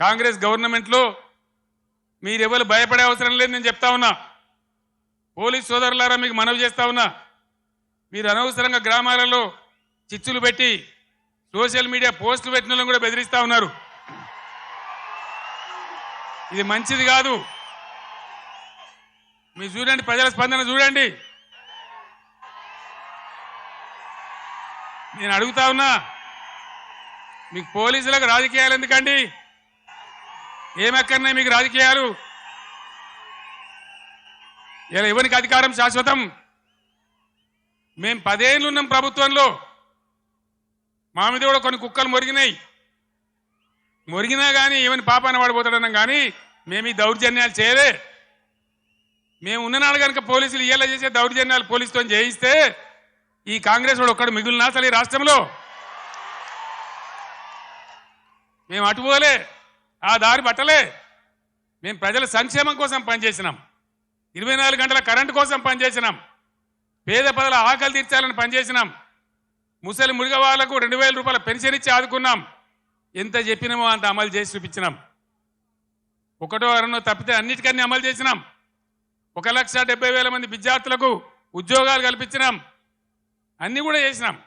కాంగ్రెస్ గవర్నమెంట్లో మీరెవరు భయపడే అవసరం లేదు నేను చెప్తా ఉన్నా. పోలీస్ సోదరులారా మీకు మనవి చేస్తా ఉన్నా. మీరు అనవసరంగా గ్రామాలలో చిచ్చులు పెట్టి సోషల్ మీడియా పోస్టులు పెట్టిన కూడా బెదిరిస్తా ఉన్నారు. ఇది మంచిది కాదు. మీరు చూడండి ప్రజల స్పందన చూడండి. నేను అడుగుతా ఉన్నా మీకు పోలీసులకు రాజకీయాలు ఎందుకండి? ఏమక్కర్నాయి మీకు రాజకీయాలు? ఇలా ఇవ్వనికి అధికారం శాశ్వతం. మేం పదేళ్ళు ఉన్నాం ప్రభుత్వంలో. మా మీద కూడా కొన్ని కుక్కలు మొరిగినాయి. మొరిగినా కానీ ఏమని పాపాన పడిపోతాడన్నాం కానీ మేము ఈ దౌర్జన్యాలు చేయలే. మేము ఉన్ననాడు కనుక పోలీసులు ఇలా చేసే దౌర్జన్యాలు పోలీసుతో చేయిస్తే ఈ కాంగ్రెస్ వాడు ఒక్కడు మిగులునా అసలు ఈ రాష్ట్రంలో. మేము అటుపోలే ఆ దారి పట్టలే. మేము ప్రజల సంక్షేమం కోసం పనిచేసినాం. ఇరవై నాలుగు గంటల కరెంటు కోసం పనిచేసినాం. పేద ప్రజల ఆకలి తీర్చాలని పనిచేసినాం. ముసలి మురిగ వాళ్ళకు రెండు వేల రూపాయల పెన్షన్ ఇచ్చి ఆదుకున్నాం. ఎంత చెప్పినామో అంత అమలు చేసి చూపించినాం. ఒకటో అరణో తప్పితే అన్నిటికన్నీ అమలు చేసినాం. ఒక లక్ష డెబ్బై వేల మంది విద్యార్థులకు ఉద్యోగాలు కల్పించినాం. అన్నీ కూడా చేసినాం.